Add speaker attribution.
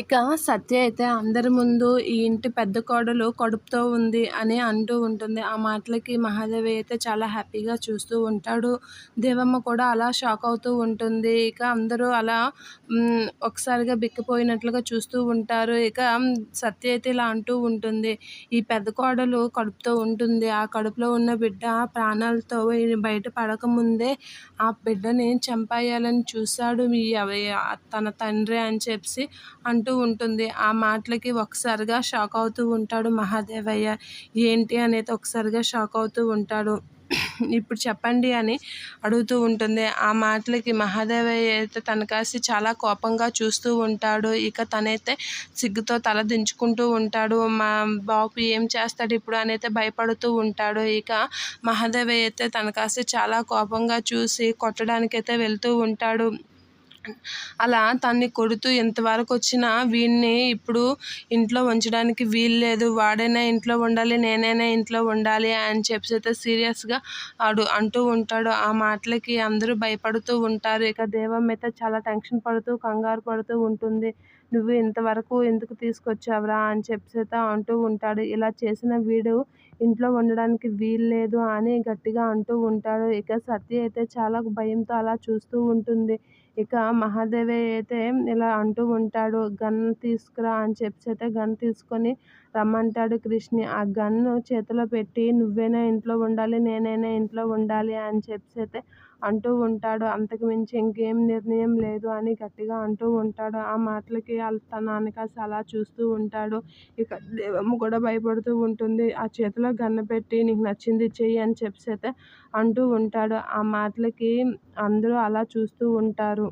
Speaker 1: ఇక సత్య అయితే అందరి ముందు ఈ ఇంటి పెద్ద కోడలు కడుపుతో ఉంది అని అంటూ ఉంటుంది. ఆ మాటలకి మహాదేవి అయితే చాలా హ్యాపీగా చూస్తూ ఉంటాడు. దేవమ్మ కూడా అలా షాక్ అవుతూ ఉంటుంది. ఇక అందరూ అలా ఒకసారిగా బిక్కిపోయినట్లుగా చూస్తూ ఉంటారు. ఇక సత్య అయితే ఇలా అంటూ ఉంటుంది. ఈ పెద్ద కోడలు కడుపుతో ఉంటుంది. ఆ కడుపులో ఉన్న బిడ్డ ప్రాణాలతో బయట పడకముందే ఆ బిడ్డని చంపేయాలని చూశాడు. మీ తన తండ్రి అని చెప్పి అంటూ ఉంటుంది. ఆ మాటలకి ఒకసారిగా షాక్ అవుతూ ఉంటాడు మహాదేవయ్య. ఏంటి అనేది ఒకసారిగా షాక్ అవుతూ ఉంటాడు. ఇప్పుడు చెప్పండి అని అడుగుతూ ఉంటుంది. ఆ మాటలకి మహాదేవయ్య అయితే తన కాసి చాలా కోపంగా చూస్తూ ఉంటాడు. ఇక తనైతే సిగ్గుతో తల దించుకుంటూ ఉంటాడు. మా బాబు ఏం చేస్తాడు ఇప్పుడు అనైతే భయపడుతూ ఉంటాడు. ఇక మహాదేవయ్య అయితే తన కాసి చాలా కోపంగా చూసి కొట్టడానికైతే వెళ్తూ ఉంటాడు. అలా తన్ని కొడుతూ ఎంతవరకు వచ్చినా వీడిని ఇప్పుడు ఇంట్లో ఉంచడానికి వీలు లేదు వాడైనా ఇంట్లో ఉండాలి నేనైనా ఇంట్లో ఉండాలి అని చెప్పి అయితే సీరియస్గా ఆడు అంటూ ఉంటాడు. ఆ మాటలకి అందరూ భయపడుతూ ఉంటారు. ఇక దేవం అయితే చాలా టెన్షన్ పడుతూ కంగారు పడుతూ ఉంటుంది. నువ్వు ఇంతవరకు ఎందుకు తీసుకొచ్చావురా? అని చెప్పి అంటూ ఉంటాడు. ఇలా చేసిన వీడు ఇంట్లో ఉండడానికి వీలు లేదు అని గట్టిగా అంటూ ఉంటాడు. ఇక సత్య అయితే చాలా భయంతో అలా చూస్తూ ఉంటుంది. ఇక మహాదేవి అయితే ఇలా అంటూ ఉంటాడు గన్ తీసుకురా అని చెప్పి అయితే గన్ తీసుకొని రమ్మంటాడు కృష్ణి. ఆ గన్ను చేతిలో పెట్టి నువ్వైనా ఇంట్లో ఉండాలి నేనైనా ఇంట్లో ఉండాలి అని చెప్పి అయితే అంటూ ఉంటాడు. అంతకు మించి ఇంకేం నిర్ణయం లేదు అని గట్టిగా అంటూ ఉంటాడు. ఆ మాటలకి తన నాన్నకాసి అలా చూస్తూ ఉంటాడు. ఇక దేవమ్మ కూడా భయపడుతూ ఉంటుంది. ఆ చేతిలో గన్న పెట్టి నీకు నచ్చింది చెయ్యి అని చెప్పి అయితే అంటూ ఉంటాడు. ఆ మాటలకి అందరూ అలా చూస్తూ ఉంటారు.